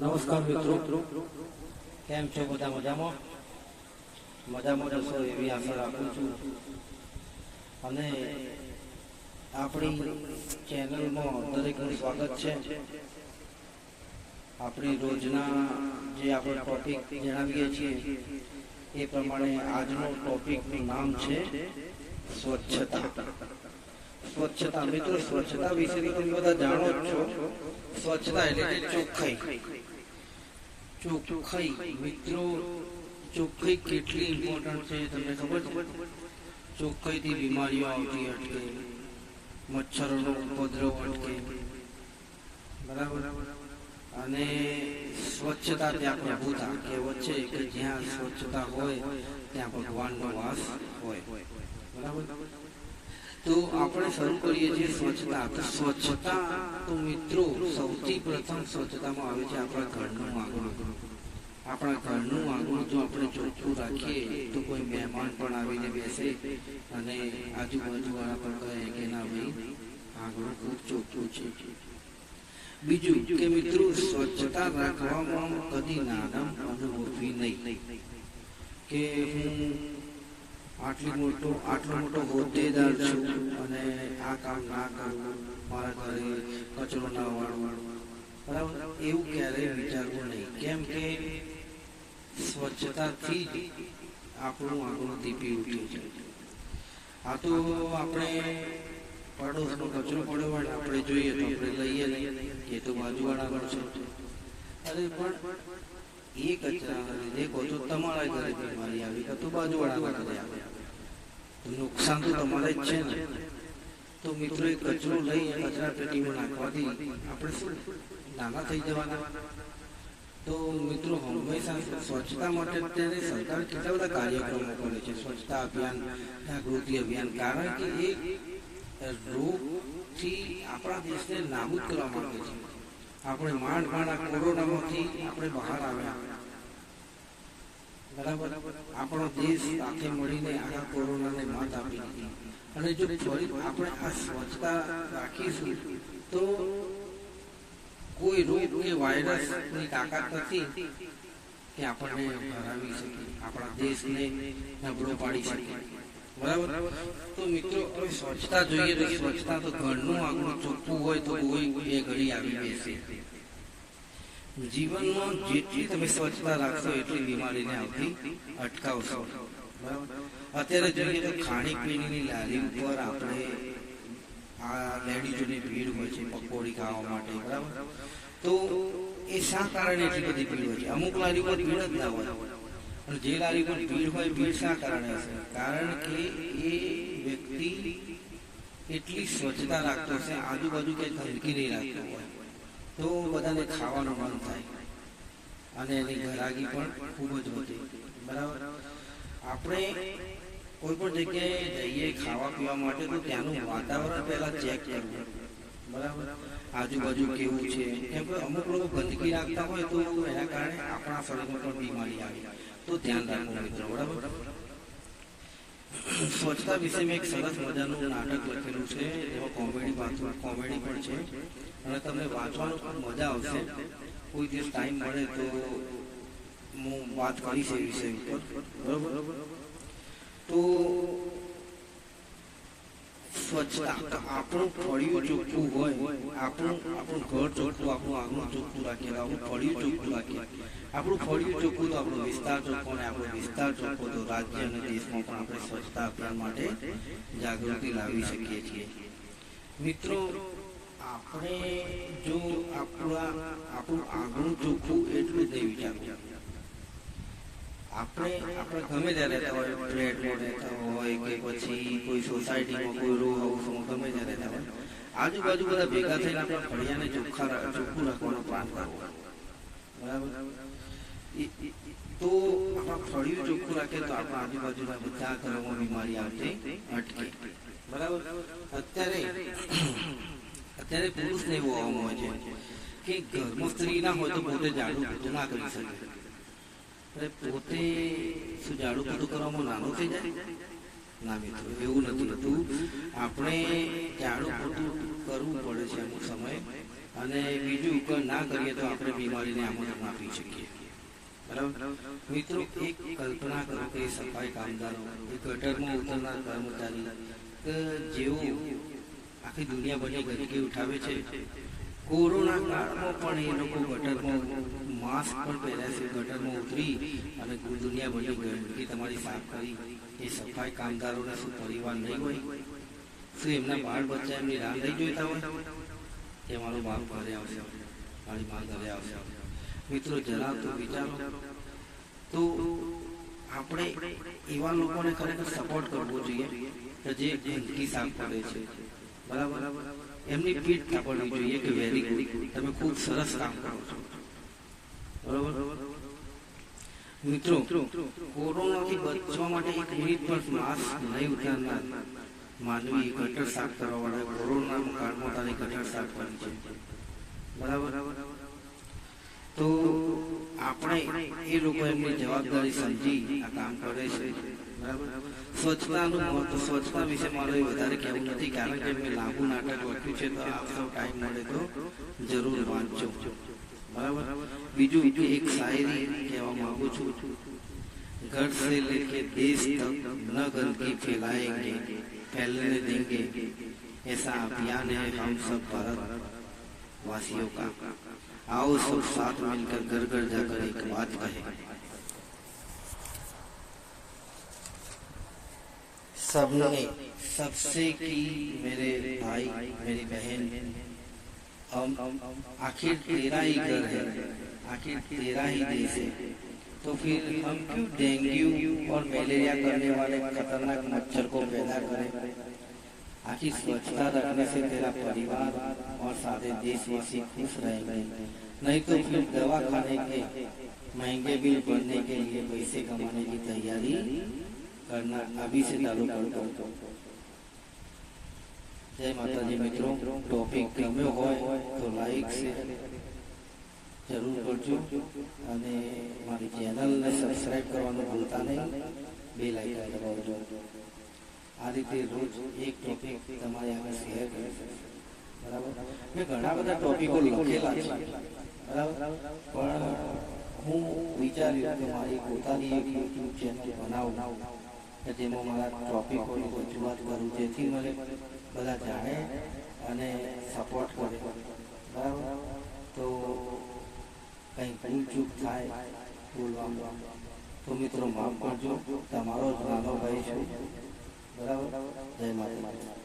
નમસ્કાર મિત્રો. કેમ છો? બધા મજામાં? મજામાં જશો એવી આશા રાખું છું. અને આપણી ચેનલમાં દરેકનું સ્વાગત છે. આપણી રોજના જે આપણે ટોપિક જણાવીએ છીએ, એ પ્રમાણે આજનો ટોપિકનું નામ છે સ્વચ્છતા. સ્વચ્છતા, મિત્રો, સ્વચ્છતા વિશે તમે બધા જાણો છો. સ્વચ્છતા એટલે કે ચોખ્ખાઈ. ચોખ્ખાઈ, મિત્રો, ચોખ્ખાઈ કેટલી ઇમ્પોર્ટન્ટ છે તમને ખબર છે? ચોખ્ખાઈથી બીમારીઓ આવતી અટકે, મચ્છરોનો ઉપદ્રવ અટકે. બરાબર? અને સ્વચ્છતા ત્યાં પ્રભુતા કહેવત છે કે જ્યાં સ્વચ્છતા હોય, ત્યાં ભગવાનનો વાસ હોય. બરાબર? તો આપણે શરૂ કરીએ છીએ સ્વચ્છતા. તો સ્વચ્છતા તો મિત્રો સૌથી પ્રથમ સ્વચ્છતામાં આવે છે આપણા ઘરનું આંગણું આપણા ઘરનું આંગણું જો આપણે ચોખ્ખું રાખીએ તો કોઈ મહેમાન પણ આવીને બેસે અને આજુબાજુવાળા પણ કહે કે ના ભાઈ આંગણું ખૂબ ચોખ્ખું છે. બીજું કે મિત્રો સ્વચ્છતા રાખવામાં કદી નાના અનુભવી નહીં. કે હું આટલી મોટો, આટલો મોટો હોદ્દેદાર છું અને આ કામ ના કરું મારા ઘરે કચરો ના વાળવું. બરાબર? એવું ક્યારેય વિચારવું નહીં. કેમ કે સ્વચ્છતાથી આપણું આંગણું દીપી ઉઠ્યું છે આ તો આપણે પડોશનો કચરો પડ્યો હોય આપણે જોઈએ તો આપણે લઈએ નહીં એ તો બાજુવાળા પણ છે. અરે, પણ એ કચરા લીધે કહો તો તમારા ઘરે બીમારી આવી, તો બાજુવાળા ઘરે આવે. નુકસાન તો તમારે જ છે ને. તો મિત્રો એ કચરો લઈ કચરા પેટીમાં નાખવાથી આપણે નાના થઈ જવાના. તો મિત્રો હંમેશા સ્વચ્છતા માટે અત્યારે સરકાર કેટલા બધા કાર્યક્રમો કરે છે? સ્વચ્છતા અભિયાન, જાગૃતિ અભિયાન. કારણ કે એ રોગથી આપણા દેશને નાબૂદ કરવા માંગે છે. આપણે માંડ માંડ કોરોનામાંથી આપણે બહાર આવ્યા. આપણો દેશ સાથે મળીને આ કોરોનાને માત આપી દીધી. અને જો આપણે આ સ્વચ્છતા રાખીશું, તો કોઈ રોગ કે વાયરસની તાકાત નથી કે આપણને હરાવી શકે આપણા દેશને નબળો પાડી શકે બરાબર? તો મિત્રો સ્વચ્છતા જોઈએ તો સ્વચ્છતા તો ઘરનું આગળ ચોખ્ખું હોય તો કોઈ બે ઘડી આવી બેસે. જીવનમાં જેટલી તમે સ્વચ્છતા રાખશો એટલી બીમારીને આવતી અટકાવશો. અત્યારે જોઈએ તો ખાણી પીણીની લારી ઉપર આપણે આ લેડીઝોની ભીડ હોય છે, પકોડી ખાવા માટે, બરાબર? તો એ શા કારણે એટલી બધી ભીડ હોય છે? અમુક લારી ઉપર ભીડ જ ના હોય. અને જે લારી પર ભીડ હોય, ભીડ શા કારણે હશે? કારણ કે એ વ્યક્તિ એટલી સ્વચ્છતા રાખતો હશે, આજુબાજુ કઈ ગંદકી નહીં રાખતો હોય. તો બધાને ખાવાનું મન થાય. અને એની ઘરાગી પણ ખૂબ જ વધે બરાબર? આપણે કોઈ પણ જગ્યાએ જઈએ ખાવા પીવા માટે તો ત્યાંનું વાતાવરણ પહેલા ચેક કરવું. બરાબર? આજુબાજુ કેવું છે? કેમ કે અમુક લોકો ગંદકી રાખતા હોય તો એના કારણે આપણા શરીરમાં પણ બીમારી આવે. તો ધ્યાન રાખવું મિત્રો, બરાબર? સ્વચ્છતા વિશે મેં એક સરસ મજાનું નાટક લખેલું છે એમાં કોમેડી વાંચવા કોમેડી પણ છે. અને તમને વાંચવાનું પણ મજા આવશે. કોઈ દિવસ ટાઈમ મળે તો હું વાત કરીશ એ વિષય ઉપર. બરાબર? તો સ્વચ્છતા. આપણું ફળિયું ચોખ્ખું હોય, આપણું આપણું ઘર ચોખ્ખું, આપણું આંગણું ચોખ્ખું રાખીએ આપણું ફળિયું ચોખ્ખું રાખીએ. આપણું ફળિયું ચોખ્ખું તો આપણો વિસ્તાર ચોખ્ખો ને આપણો વિસ્તાર ચોખ્ખો તો રાજ્ય અને દેશમાં પણ આપણે સ્વચ્છતા અભિયાન માટે જાગૃતિ લાવી શકીએ છીએ. મિત્રો, આપણે જો આપણા, આપણું આંગણું ચોખ્ખું એટલું જ નહીં વિચારવું આજુબાજુ બધા ભેગા થઈને આપણે ફળિયાને ચોખ્ખા ચોખ્ખું રાખવાનો પ્લાન કરવો. બરાબર? તો આપણા ફળિયું ચોખ્ખું રાખે તો આપણા આજુબાજુના બધા ઘરોમાં બીમારી આવતી અટકે. બરાબર? અત્યારે અત્યારે પુરુષને એવું આવવામાં હોય છે કે ઘરમાં સ્ત્રી ના હોય તો પોતે જાડું ના કરી શકે. પોતે શું ઝાડુ પોતું કરવામાં નાનું થઈ જાય. ના મિત્રો, એવું નથી. હોતું આપણે જાડું પોતું કરવું પડે છે અમુક સમયે. અને બીજું કે ના કરીએ તો આપણે બીમારીને આમંત્રણ આપી શકીએ. બરાબર? મિત્રો, એક કલ્પના કરો કે સફાઈ કામદારો, એ ગટરમાં ઉતરનાર કર્મચારી, કે જેઓ આખી દુનિયાભરની ગંદકી ઉઠાવે છે કોરોના કાળમાં પણ એ લોકો ગટરમાં માસ્ક પણ પહેર્યા છે, ગટરમાં ઉતરી અને દુનિયાભરની ગંદકી તમારી સાફ કરી, એ સફાઈ કામદારોના શું પરિવાર નહીં હોય? શું એમના બાળ બચ્ચા એમની રાહ નહીં જોઈતા હોય? એ મારું બાપ ઘરે આવશે, મારી મા ઘરે આવશે. મિત્રો, જરા તો વિચારો. તો આપણે એવા લોકોને ખરેખર સપોર્ટ કરવો જોઈએ કે જે ગંદકી સાફ કરે છે. બરાબર? એમની પીઠ થાપડવી જોઈએ કે વેરી ગુડ તમે ખૂબ સરસ કામ કરો છો. બરોબર? મિત્રો, કોરોનાથી બચવા માટે એક મિનિટ પણ માસ્ક નહીં ઉતારનાર માનવી ગટર સાફ કરવા વાળા કોરોના કાળમાં તારી ગટર સાફ કરી છે. બરાબર? તો આપણે એ લોકો એમની જવાબદારી સમજી આ કામ કરે છે. સ્વચ્છતાનું મહત્વ સ્વચ્છતા વિશે મારે વધારે કહેવું નથી કારણ કે મેં લાંબુ નાટક લખ્યું છે તો આપ સૌ ટાઈમ મળે તો જરૂર વાંચજો બરાબર બીજું કે એક શાયરી કહેવા માંગુ છું घर से लेके देश तक न गंदगी फैलाएंगे फैलने देंगे ऐसा अभियान है हम सब भारत वासियों का आओ सब साथ मिलकर घर घर जाकर एक बात कहे सबने, सबसे की मेरे भाई, मेरी बहन। हम आखिर तेरा ही घर है, आखिर तेरा ही देश है। तो फिर हम क्यों डेंगू और मलेरिया करने वाले खतरनाक मच्छर को पैदा करें? आखिर स्वच्छता रखने से तेरा परिवार और सारे देशवासी खुश रहेंगे। नहीं तो फिर दवा खाने के, महँगे बिल भरने के लिए पैसे कमाने की तैयारी ઘરના આબીસે તાલુકો. જય માતાજી મિત્રો ટોપિક હોય તો લાઈક શેર જરૂર કરજો. અને મારી ચેનલને સબસ્ક્રાઈબ કરવાનું ભૂલતા નહીં, બે લાઈક દબાવજો. આ રીતે રોજ એક ટોપિક તમારે આગળ શેર કરે બરાબર? મેં ઘણા બધા ટોપિકો લખેલા છે. બરાબર? પણ હું વિચાર્યું કે મારી પોતાની એક યુટ્યુબ ચેનલ બનાવું. કે જેમાં મારા ટોપિકોની રજૂઆત કરું, જેથી મને બધા જાણે અને સપોર્ટ કરે. બરાબર? તો કંઈ ભૂલ ચૂક થાય બોલવામાં, તો મિત્રો માફ કરજો. તમારો જ નાનો ભાઈ છું. બરાબર? જય માતા